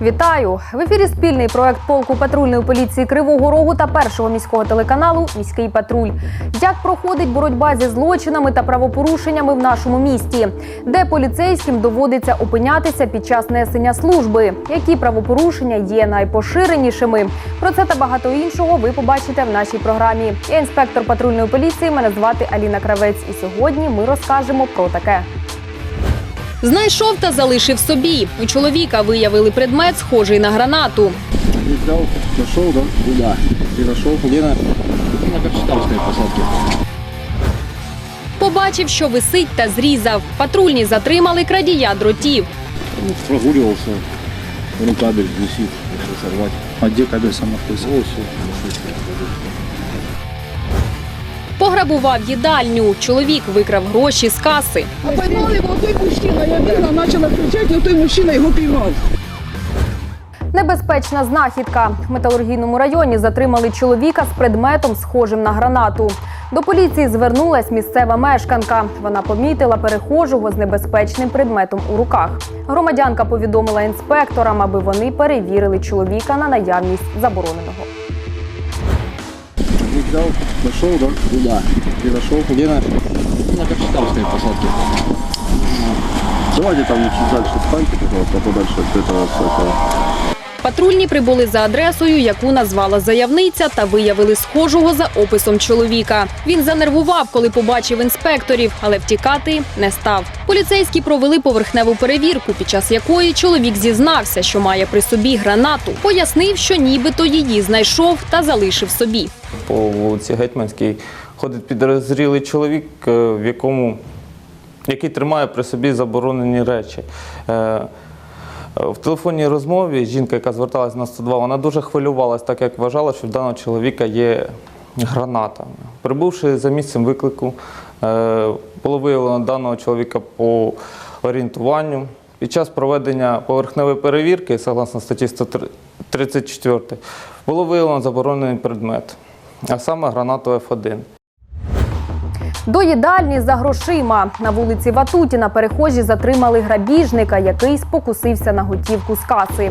Вітаю! В ефірі спільний проект полку патрульної поліції Кривого Рогу та першого міського телеканалу Міський патруль. Як проходить боротьба зі злочинами та правопорушеннями в нашому місті, де поліцейським доводиться опинятися під час несення служби, які правопорушення є найпоширенішими. Про це та багато іншого ви побачите в нашій програмі. Я інспектор патрульної поліції. Мене звати Аліна Кравець. І сьогодні ми розкажемо про таке. Знайшов та залишив собі. У чоловіка виявили предмет, схожий на гранату. Взял, нашел, да? Да. И нашел на, на Кокшетавской посадке. Побачив, що висить та зрізав. Патрульні затримали крадія дротів. Ну, прогуливался. Говорю, кабель висит, решил сорвать. А где кабель сам находится? Вот все. Пограбував їдальню. Чоловік викрав гроші з каси. А поймали його той мужчина, я бігла, почала кричати, і той мужчина його піймав. Небезпечна знахідка. В металургійному районі затримали чоловіка з предметом, схожим на гранату. До поліції звернулась місцева мешканка. Вона помітила перехожого з небезпечним предметом у руках. Громадянка повідомила інспекторам, аби вони перевірили чоловіка на наявність забороненого. Ну, Взял, нашел, да? Да. И нашел где на, на Кокшетавской посадке. Давайте там чуть дальше встаньте, пожалуйста, подальше от этого всякого. Патрульні прибули за адресою, яку назвала заявниця, та виявили схожого за описом чоловіка. Він занервував, коли побачив інспекторів, але втікати не став. Поліцейські провели поверхневу перевірку, під час якої чоловік зізнався, що має при собі гранату. Пояснив, що нібито її знайшов та залишив собі. По вулиці Гетьманській ходить підозрілий чоловік, е, в якому який тримає при собі заборонені речі. В телефонній розмові жінка, яка зверталася на 102, вона дуже хвилювалася, так як вважала, що в даного чоловіка є граната. Прибувши за місцем виклику, е, було виявлено даного чоловіка по орієнтуванню. Під час проведення поверхневої перевірки, согласно статті 134, було виявлено заборонений предмет, а саме гранату F1. До їдальні за грошима на вулиці Ватутіна перехожі затримали грабіжника, який спокусився на готівку з каси.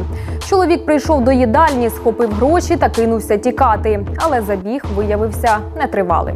Чоловік прийшов до їдальні, схопив гроші та кинувся тікати, але забіг виявився нетривалим.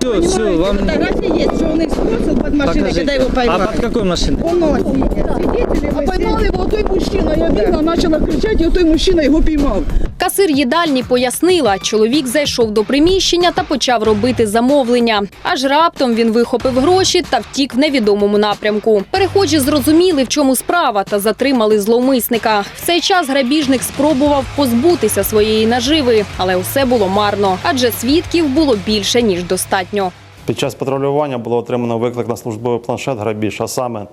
Все, все, вам... Фотографії є, що вони спросили під машиною, покажите. коли його А поймали. под какой машиной? Воно свидетелі. А поймали його той мужчина, я бігла, почала кричати, і той мужчина його піймав. Касир їдальні пояснила, чоловік зайшов до приміщення та почав робити замовлення. Аж раптом він вихопив гроші та втік в невідомому напрямку. Перехожі зрозуміли, в чому справа, та затримали зловмисника. В цей час грабіжник спробував позбутися своєї наживи, але усе було марно, адже свідків було більше ніж достатньо. Під час патрулювання було отримано виклик на службовий планшет грабіж, а саме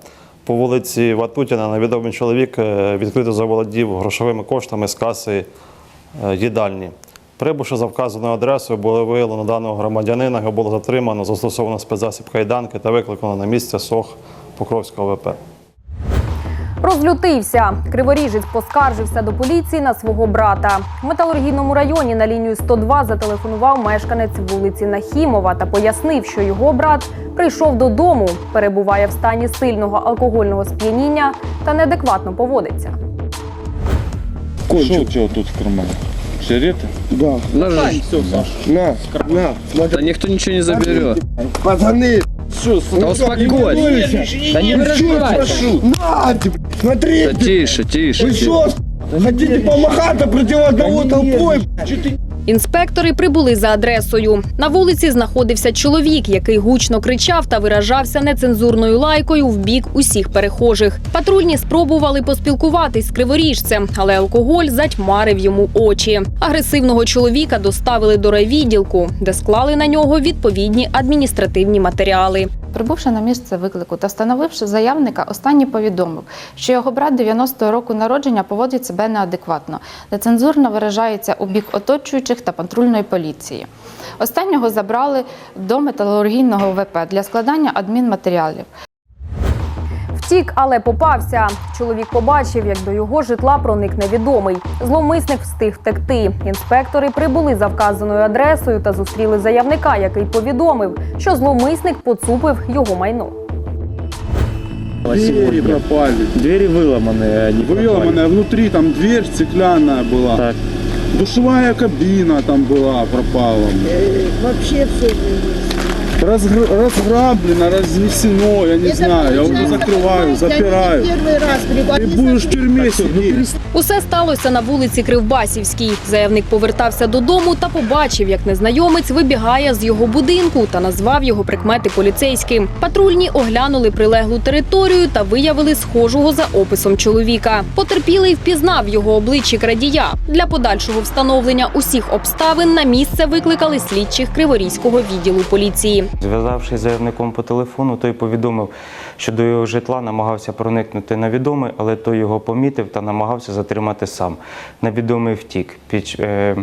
по вулиці Ватутіна невідомий чоловік е, відкрито заволодів грошовими коштами з каси їдальні. Прибувши за вказаною адресою, було виявлено даного громадянина, його було затримано, застосовано спецзасіб кайданки та викликано на місце СОХ Покровського ВП. Розлютився. Криворіжець поскаржився до поліції на свого брата. В металургійному районі на лінію 102 зателефонував мешканець вулиці Нахімова та пояснив, що його брат прийшов додому, перебуває в стані сильного алкогольного сп'яніння та неадекватно поводиться. Что у тебя тут в кармане? Сигареты? Да. Ложись. Все, Саша. На, на, Да смотри. никто ничего не заберет. Пацаны, Что, Да успокойся. Да не разбирайся. на, ты, Да смотрите. тише, тише. Вы тише. что, хотите помахать против одного толпой? Інспектори прибули за адресою. На вулиці знаходився чоловік, який гучно кричав та виражався нецензурною лайкою в бік усіх перехожих. Патрульні спробували поспілкуватись з криворіжцем, але алкоголь затьмарив йому очі. Агресивного чоловіка доставили до райвідділку, де склали на нього відповідні адміністративні матеріали. Прибувши на місце виклику та встановивши заявника, останній повідомив, що його брат 90-го року народження поводить себе неадекватно, нецензурно виражається у бік оточуючих та патрульної поліції. Останнього забрали до металургійного ВП для складання адмінматеріалів. Втік, але попався. Чоловік побачив, як до його житла проник невідомий. Зловмисник встиг втекти. Інспектори прибули за вказаною адресою та зустріли заявника, який повідомив, що зловмисник поцупив його майно. Двери пропали. Двери выломаны, они Выломанная, внутри там дверь стеклянная была. Так. Душевая кабина там была, пропала. Вообще все. Разгр- разграблено, разнесено, я не знаю. Я уже закрываю, запираю. Первый раз Ты будешь в сидеть. Усе сталося на вулиці Кривбасівській. Заявник повертався додому та побачив, як незнайомець вибігає з його будинку та назвав його прикмети поліцейським. Патрульні оглянули прилеглу територію та виявили схожого за описом чоловіка. Потерпілий впізнав його обличчя крадія. Для подальшого встановлення усіх обставин на місце викликали слідчих Криворізького відділу поліції. Зв'язавшись з заявником по телефону, той повідомив, що до його житла намагався проникнути невідомий, але той його помітив та намагався затримати сам. Невідомий втік. Під, е,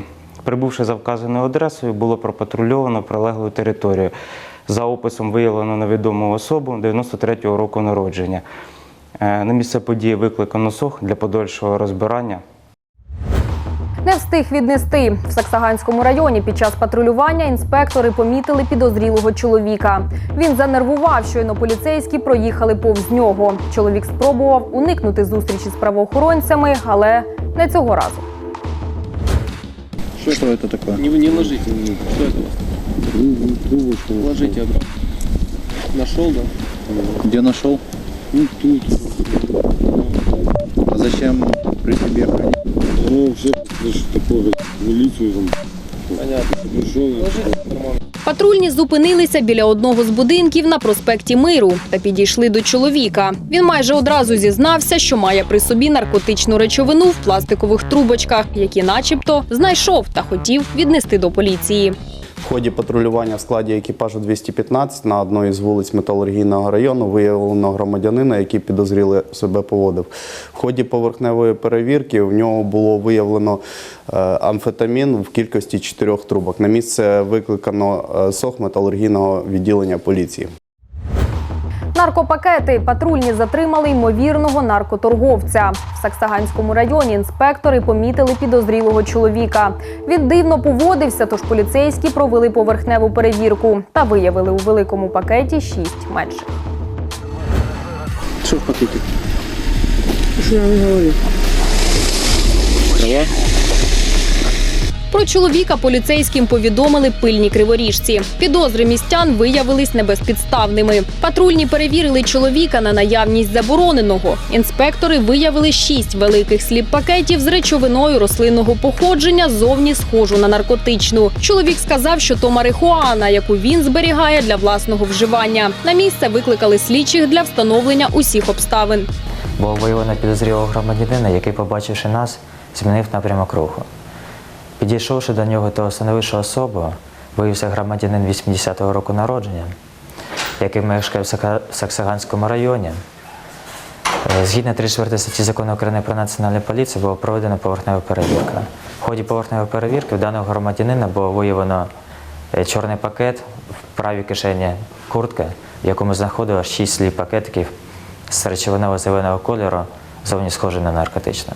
прибувши за вказаною адресою, було пропатрульовано прилеглу територію. За описом виявлено невідому особу 93-го року народження. Е, на місце події викликано СОХ для подальшого розбирання. Не встиг віднести в Саксаганському районі. Під час патрулювання інспектори помітили підозрілого чоловіка. Він занервував, щойно поліцейські проїхали повз нього. Чоловік спробував уникнути зустрічі з правоохоронцями, але не цього разу. Что это такое? Не, не ложите, что это у вас? Ложите обратно. Нашел, да? Где нашел? Ну тут. А зачем при себе хранить? Ну, все, такое, милицию там. Понятно. Патрульні зупинилися біля одного з будинків на проспекті Миру та підійшли до чоловіка. Він майже одразу зізнався, що має при собі наркотичну речовину в пластикових трубочках, які, начебто, знайшов та хотів віднести до поліції. В ході патрулювання в складі екіпажу 215 на одній із вулиць металургійного району виявлено громадянина, який підозріли себе поводив. В ході поверхневої перевірки в нього було виявлено е, амфетамін в кількості чотирьох трубок. На місце викликано е, СОХ металургійного відділення поліції. Наркопакети патрульні затримали ймовірного наркоторговця. В Саксаганському районі інспектори помітили підозрілого чоловіка. Він дивно поводився, тож поліцейські провели поверхневу перевірку та виявили у великому пакеті шість менших. Что в пакете? Про чоловіка поліцейським повідомили пильні криворіжці. Підозри містян виявились небезпідставними. Патрульні перевірили чоловіка на наявність забороненого. Інспектори виявили шість великих сліп-пакетів з речовиною рослинного походження, зовні схожу на наркотичну. Чоловік сказав, що то марихуана, яку він зберігає для власного вживання. На місце викликали слідчих для встановлення усіх обставин. Було виявлено підозрілого громадянина, який, побачивши нас, змінив напрямок руху. Підійшовши до нього та встановивши особу, виявився громадянин 80-го року народження, який мешкає в Саксаганському районі. Е, Згідно 34 статті закону України про національну поліцію була проведена поверхнева перевірка. В ході поверхневої перевірки в даного громадянина було виявлено е, чорний пакет в правій кишені куртки, в якому знаходилось 6 слів пакетиків з речовиного зеленого кольору, зовні схожий на наркотичну.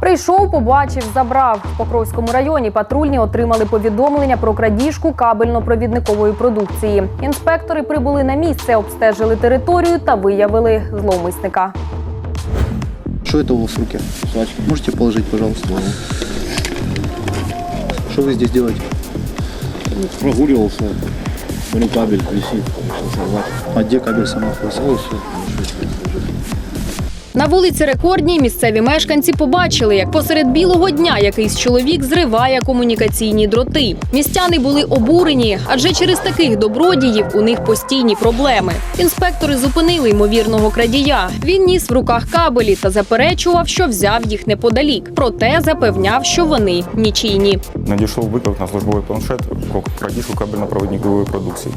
Прийшов, побачив, забрав. В Покровському районі патрульні отримали повідомлення про крадіжку кабельно-провідникової продукції. Інспектори прибули на місце, обстежили територію та виявили зловмисника. Что это у вас в руке? Можете положить, пожалуйста? Что вы здесь делаете? Прогуливался. Смотрю, кабель висит. А где кабель сам находится? На вулиці Рекордній місцеві мешканці побачили, як посеред білого дня якийсь чоловік зриває комунікаційні дроти. Містяни були обурені, адже через таких добродіїв у них постійні проблеми. Інспектори зупинили ймовірного крадія. Він ніс в руках кабелі та заперечував, що взяв їх неподалік. Проте запевняв, що вони нічийні. Надійшов виклик на службовий планшет про крадіжку кабельно-провідникової продукції.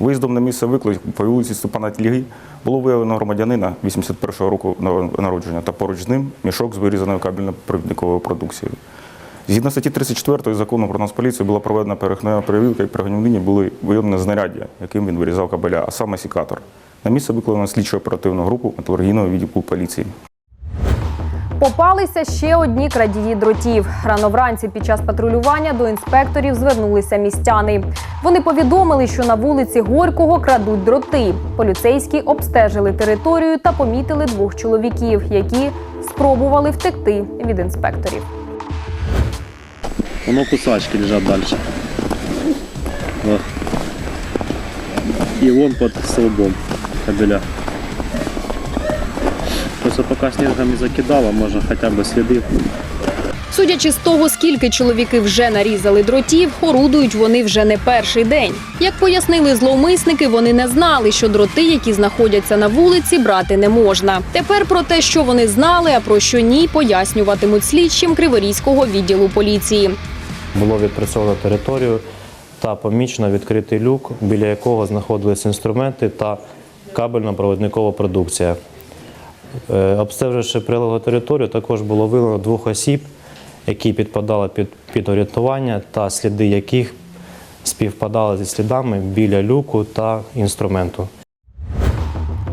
Виїздом на місце виклику по вулиці Степана Тліги було виявлено громадянина 81-го року народження та поруч з ним мішок з вирізаною кабельно-провідниковою продукцією. Згідно статті 34 закону про Нацполіцію була проведена перехнева перевірка і при громадянині були виявлені знаряддя, яким він вирізав кабеля, а саме сікатор. На місце викликано слідчо оперативну групу металургійного відділку поліції. Попалися ще одні крадії дротів. Рано вранці під час патрулювання до інспекторів звернулися містяни. Вони повідомили, що на вулиці Горького крадуть дроти. Поліцейські обстежили територію та помітили двох чоловіків, які спробували втекти від інспекторів. Воно кусачки лежат дальше. Вот. И вон под столбом кабеля. Просто пока снегом не закидало, можно хотя бы следы Судячи з того, скільки чоловіки вже нарізали дротів, орудують вони вже не перший день. Як пояснили зловмисники, вони не знали, що дроти, які знаходяться на вулиці, брати не можна. Тепер про те, що вони знали, а про що ні, пояснюватимуть слідчим Криворізького відділу поліції. Було відпрацьовано територію та помічено відкритий люк, біля якого знаходились інструменти та кабельно-проводникова продукція. Е, Обстеживши прилеглу територію, також було виявлено двох осіб, які підпадали під, під орієнтування та сліди яких співпадали зі слідами біля люку та інструменту.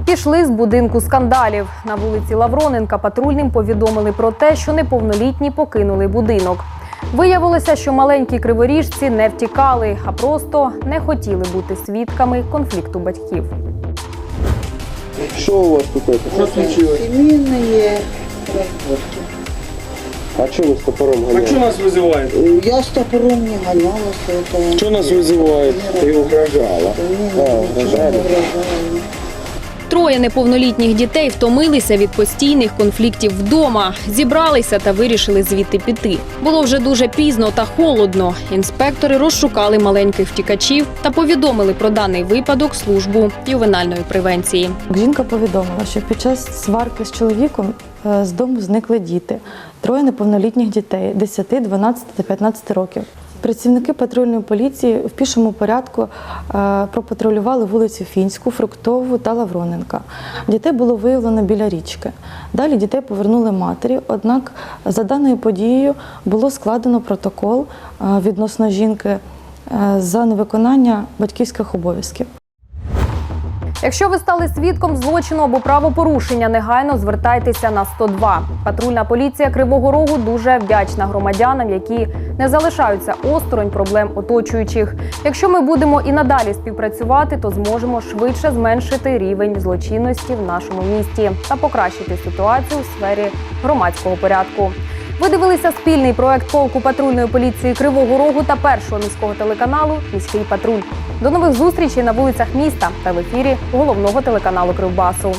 Пішли з будинку скандалів. На вулиці Лавроненка патрульним повідомили про те, що неповнолітні покинули будинок. Виявилося, що маленькі криворіжці не втікали, а просто не хотіли бути свідками конфлікту батьків. Что у вас тут это? Что случилось? Семейные А что вы с топором гоняете? нас визивають? Я с топором не гонялась. Это... Що нас визивають? Ты угрожала. Да, угрожали. Троє неповнолітніх дітей втомилися від постійних конфліктів вдома, зібралися та вирішили звідти піти. Було вже дуже пізно та холодно. Інспектори розшукали маленьких втікачів та повідомили про даний випадок службу ювенальної превенції. Жінка повідомила, що під час сварки з чоловіком е, з дому зникли діти, троє неповнолітніх дітей 10, 12 та 15 років. Працівники патрульної поліції в пішому порядку е, пропатрулювали вулицю Фінську, Фруктову та Лавроненка. Дітей було виявлено біля річки. Далі дітей повернули матері, однак за даною подією було складено протокол е, відносно жінки е, за невиконання батьківських обов'язків. Якщо ви стали свідком злочину або правопорушення, негайно звертайтеся на 102. Патрульна поліція Кривого Рогу дуже вдячна громадянам, які не залишаються осторонь проблем оточуючих. Якщо ми будемо і надалі співпрацювати, то зможемо швидше зменшити рівень злочинності в нашому місті та покращити ситуацію у сфері громадського порядку. Ви дивилися спільний проект полку патрульної поліції Кривого Рогу та першого міського телеканалу Міський патруль. До нових зустрічей на вулицях міста та в ефірі головного телеканалу Кривбасу.